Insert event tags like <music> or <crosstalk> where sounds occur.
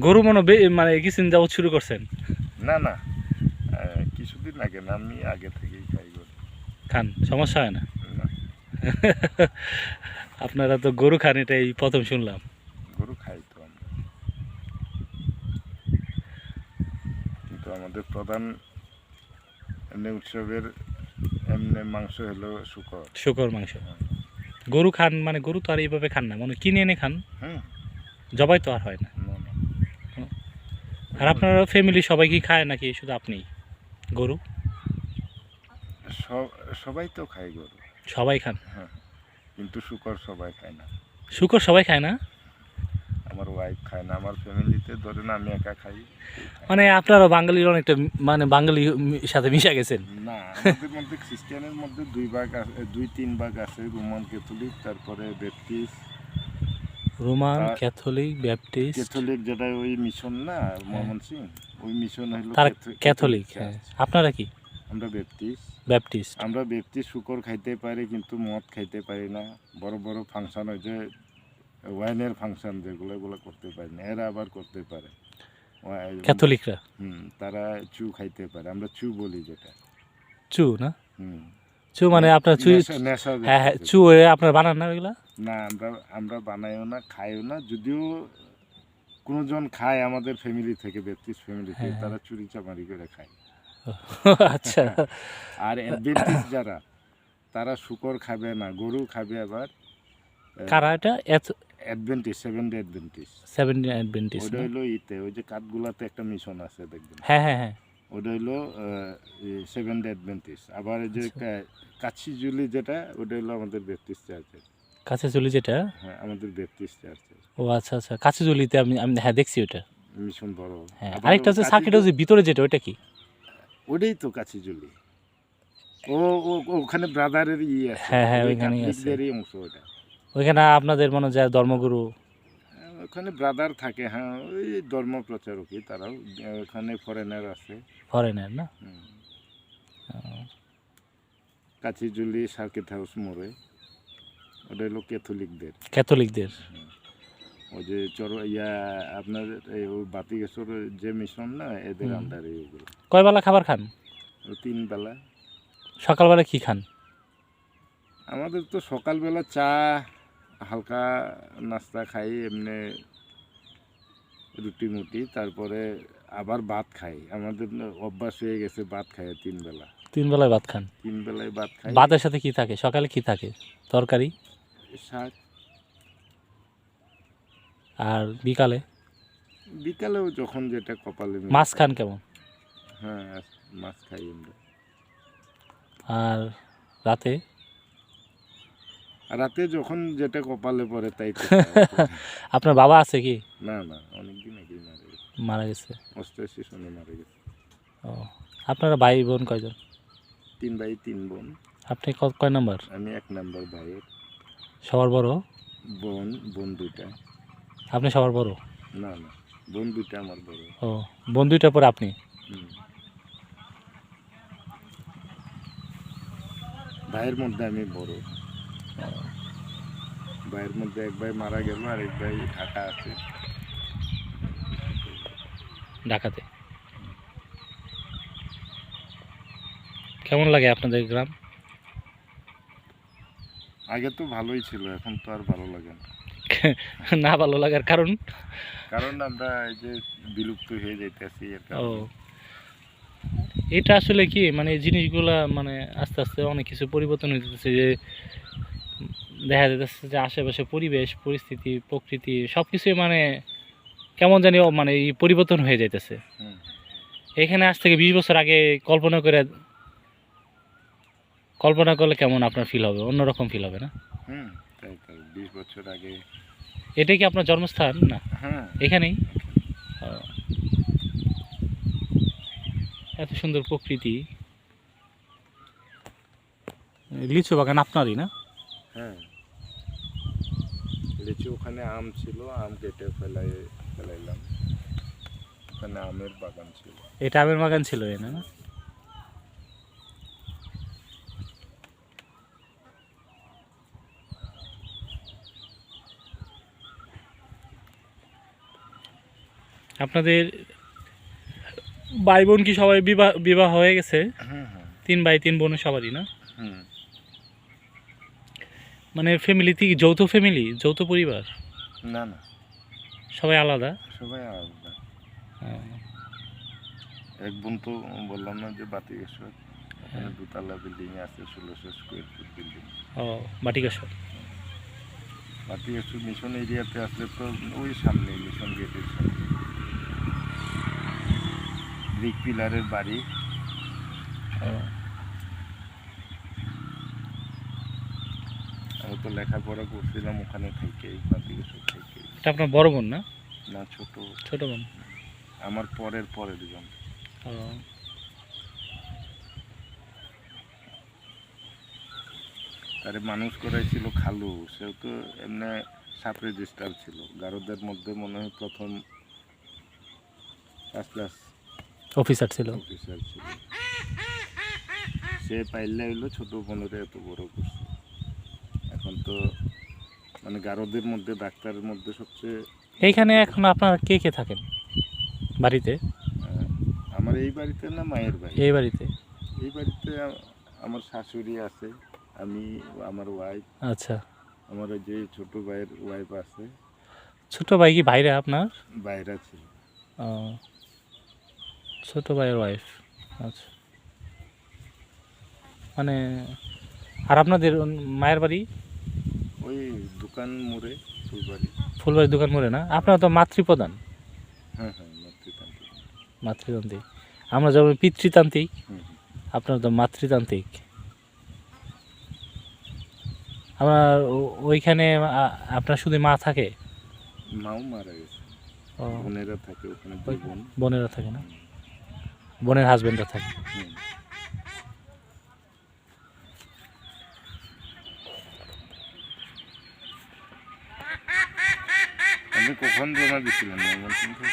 গরু মনে হয় মানে কিছুদিন যাবত শুরু করছেন? না না। কিছুদিন আগে না আমি আগে থেকেই খাই গরু। খান সমস্যা হয় না? <laughs> আপনারা তো গরু খান এটাই প্রথম শুনলাম। গরু খাই তো আমরা। কিন্তু আমাদের প্রধান এমনি উৎসবের এমনি মাংস হলো শুকর। শুকর মাংস। গরু খান মানে গরু তো আর এইভাবে খান না। মানে কিনে এনে খান। জবাই তো আর হয় না। আর আপনার ফ্যামিলি সবাই কি খায় নাকি? শুধু আপনি? গরু? সব- সবাই তো খায় গরু। সবাই খান? হ্যাঁ কিন্তু শুকর সবাই খায় না। শুকর সবাই খায় না? আমার ওয়াইফ খায় না আমার ফ্যামিলিতে ধরেন আমি একা খাই। মানে আপনারা বাঙালির অনেকটা মানে বাঙালি সাথে মিশে গেছেন? না আমাদের মধ্যে খ্রিস্টানের মধ্যে দুই ভাগ আছে দুই তিন ভাগ আছে রোমান ক্যাথলিক তারপরে Baptist Roman Catholic Baptist. Catholic যেটা ওই মিশন না মোহাম্মদ সিং ওই মিশন হলো তারা ক্যাথ- ক্যাথলিক হ্যাঁ। আপনারা কি? আমরা ব্যাপটিস্ট। ব্যাপটিস্ট। আমরা ব্যাপটিস্ট শুকর খাইতে পারি কিন্তু মদ খাইতে পারি না। বড় বড় ফাংশন হয় যে ওয়াইনের ফাংশন যেগুলো এগুলো করতে পারি না। এরা আবার করতে পারে। ক্যাথলিকরা? হুম তারা চু খাইতে পারে। আমরা চু বলি যেটা। চু না? হুম। চু মানে আপনার চু হ্যাঁ হ্যাঁ চু আপনার বানান না ওইগুলা? না আমরা আমরা বানাইও না খাইও না যদিও কোনোজন খায় আমাদের ফ্যামিলি থেকে ব্যাপটিস্ট ফ্যামিলি থেকে হ্যাঁ, তারা চুরি চামারি করে খায়। <laughs> আচ্ছা। <laughs> আর অ্যাডভেন্টিস যারা তারা শুকর খাবে না গরু খাবে আবার কারা এটা? অ্যাডভেন্টিস সেভেন ডে অ্যাডভেন্টিস ওটা হইল ইতে ওই যে কাঠগুলাতে একটা মিশন আছে দেখবেন। হ্যাঁ হ্যাঁ হ্যাঁ। ওটা সেভেন ডে অ্যাডভেন্টিস আবার যে আচ্ছা। কা- কাছিজুলি যেটা ওটা হলো আমাদের ব্যাপটিস্ট চার্চের কাছে চলি যেটা? হ্যাঁ আমাদের ব্যাপটিস্ট চার্চের ও আচ্ছা আচ্ছা কাছে চলিতে আমি আমি হ্যাঁ দেখছি ওটা মিশন বড়। হ্যাঁ আরেকটা হচ্ছে কাছিজুলি- সার্কিট হাউসের ভিতরে যেটা ওটা কি? ওটাই তো কাছিজুলি। ও ও ও- ওখানে ব্রাদারের ইয়ে আছে। হ্যাঁ, হ্যাঁ, ওই ওইখানেই আছে। ক্যাথলিকদেরই অংশ ওটা ওইখানে আপনাদের মনে যায় ধর্মগুরু? হ্যাঁ, ওখানে ব্রাদার থাকে হ্যাঁ ওই ধর্ম প্রচারকই তারাও ওখানে ফরেনার আছে। ফরেনার না? কাছিজুলি সার্কিট হাউস মোড়ে। ওটা হলো ক্যাথলিকদের। ক্যাথলিকদের। ওই যে চর ইয়া আপনার এই ওই বাতিকেশ্বর যে মিশন না এদের। আন্ডারে এগুলো। কয় বেলা খাবার খান? তিন বেলা সকালবেলা কি খান? আমাদের তো সকালবেলা চা হালকা নাস্তা খাই এমনি রুটি মুটি তারপরে আবার ভাত খাই। আমাদের অভ্যাস হয়ে গেছে ভাত খাই তিন বেলা তিন বেলায় ভাত খান? তিন বেলায় ভাত খাই। ভাতের সাথে কি থাকে? সকালে কি থাকে? তরকারি? শাক আর বিকালে? বিকালেও যখন যেটা কপালে মিলে। মাছ খান কেমন? হ্যাঁ মাছ খাই আমরা। আর রাতে? আর রাতে যখন যেটা কপালে পড়ে তাই তো খাই। <laughs> আপনার বাবা আছে কি? না না অনেকদিন আগেই মারা গেছে। মারা গেছে? অষ্টআশি সনে মারা গেছে। ও আপনারা ভাই বোন কয়জন? তিন ভাই তিন বোন। আপনি ক- কয় নম্বর? আমি এক নাম্বার ভাইয়ের। সবার বড়? বোন বোন দুইটা। আপনি সবার বড়? না না বোন দুইটা আমার বড়। ও বোন দুইটার পরে আপনি। ভাইয়ের মধ্যে আমি বড়। ভাইয়ের মধ্যে এক ভাই মারা গেল আর এক ভাই ঢাকা আছে। ঢাকাতে। কেমন লাগে আপনাদের গ্রাম? আগে তো ভালোই ছিল এখন তো আর ভালো লাগে না। <laughs> না ভালো লাগার কারণ? কারণ আমরা এই যে বিলুপ্ত হয়ে যাইতেছি এর ও। এটা আসলে কি মানে এই জিনিসগুলা মানে আস্তে আস্তে অনেক কিছু পরিবর্তন হইতেছে যে দেখা যাচ্ছে যে আশেপাশে পরিবেশ পরিস্থিতি প্রকৃতি সব কিছুই মানে কেমন জানি মানে এই পরিবর্তন হয়ে যাইতেছে। এখানে আজ থেকে বিশ বছর আগে কল্পনা করে কল্পনা করলে কেমন আপনার ফিল হবে? অন্যরকম ফিল হবে না? হুম তাই তাই বিশ বছর আগে। এটাই কি আপনার জন্মস্থান? না। হ্যাঁ। এখানেই? এত সুন্দর প্রকৃতি। লিচু বাগান আপনারই না? হ্যাঁ। লিচু ওখানে আম ছিল আম কেটে ফেলাই ফেলাইলাম। ওখানে আমের বাগান ছিল। এটা আমের বাগান ছিল না? আপনাদের ভাই বোন কি সবাই বিবাহ বিবাহ হয়ে গেছে? হুম হুম তিন ভাই তিন বোনের সবারই না? মানে ফ্যামিলিতে কি যৌথ ফ্যামিলি যৌথ পরিবার? না না। সবাই আলাদা? সবাই আলাদা। এক বোন তো বললাম না যে বাতিকেশ্বর ওখানে দুতলা বিল্ডিং আছে ষোলোশো স্কোয়ার ফুট বিল্ডিং ও বাটিকাশ্বর বাতিকেশ্বর মিশন এরিয়াতে আসলে তো ওই সামনে মিশন গেটের সামনে। ব্রিক পিলারের বাড়ি। ও, আমি তো লেখাপড়া করছিলাম ওখানে থেকে বাতিকেশ্বর থেকে এটা আপনার বড় বোন না? না ছোট। ছোট বোন। আমার পরের পরের জন। তারে মানুষ করাইছিল খালু সেও তো এমনি সাব রেজিস্টার ছিল। গারদের মধ্যে মনে হয় প্রথম ফার্স্ট ক্লাস অফিসার ছিল। অফিসার ছিল। সে পাইলে হইল ছোট বোনের এত বড় করছে। এখন তো মানে গারদের মধ্যে ডাক্তারের মধ্যে সবচেয়ে এইখানে এখন আপনার কে কে থাকেন বাড়িতে? আমার এই বাড়িতে না মায়ের বাড়ি? এই বাড়িতে। এই বাড়িতে আমার শাশুড়ি আছে আমি আমার ওয়াইফ আচ্ছা। আমার ওই যে ছোট ভাইয়ের ওয়াইফ আছে। ছোট ভাই কি ভাইরা আপনার? বাইরা ছিল। ও, ছোট ভাইয়ের ওয়াইফ আচ্ছা। মানে আর আপনাদের মায়ের বাড়ি? ওই দোকান মোড়ে ফুলবাড়ি। ফুলবাড়ির দোকান মোড়ে না? আপনার তো মাতৃপ্রধান। হ্যাঁ হ্যাঁ মাতৃতান্ত্রিক। মাতৃতান্ত্রিক। আমরা যেমন পিতৃতান্ত্রিক। আপনার তো মাতৃতান্ত্রিক। ও- ওইখানে আপনার শুধু মা থাকে? মাও মারা গেছে। বোনেরা থাকে ওখানে বোনেরা থাকে না? বোনের হাজবেন্ডরা থাকে। আপনি কখন জমা থেকে